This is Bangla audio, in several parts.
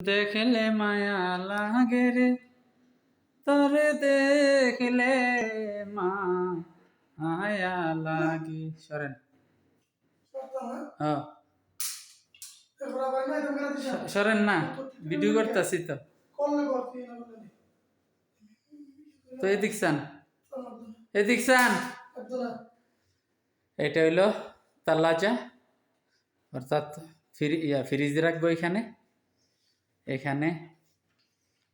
দেখলে মায়া লাগে রে। তরে দেখলে মায়া লাগে। সরেন। হ্যাঁ। সরেন না, ভিডিও করতেছি তো। তো এদিক চান। এদিক চান। এটা হইল তাল্লাজা অর্থাৎ ফ্রি ইয়া, ফ্রিজ রাখব এখানে। এখানে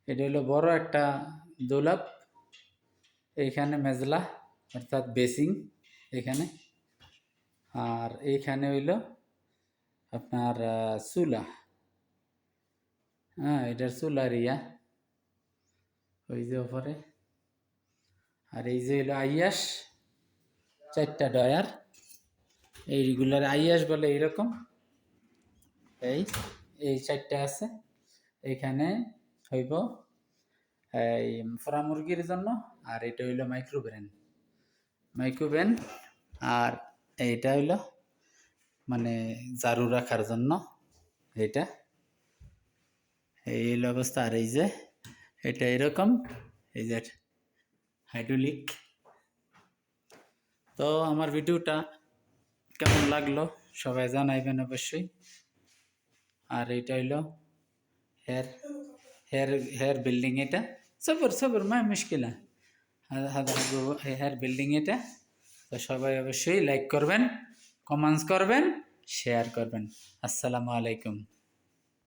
এটা হলো বড় একটা দোলাপ এইখানে মেজলা অর্থাৎ বেসিং এখানে। আর এইখানে হইল আপনার চুলা। হ্যাঁ এটার চুলার ইয়া ওই যে ওপরে। আর এই যে হলো আইয়াস চারটা ডয়ার। এইগুলার আইয়াস বলে এইরকম। এই এই চারটা আছে। এইখানে হইব এই ফরা মুরগির জন্য, আর এটা হইল মাইক্রোভেন মাইক্রোভেন আর এইটা হইল মানে জারু রাখার জন্য এটা এই হইল অবস্থা, আর এই যে এটা এরকম, এই যে হাইড্রোলিক তো আমার ভিডিওটা কেমন লাগল সবাই জানাইবেন অবশ্যই। আর এটা হইল হেয়ার হেয়ার হেয়ার বিল্ডিং এটা। সবর সবর, মা, মুশকিল। হেয়ার বিল্ডিং এটা। তো সবাই অবশ্যই লাইক করবেন কমেন্টস করবেন শেয়ার করবেন। আসসালামু আলাইকুম।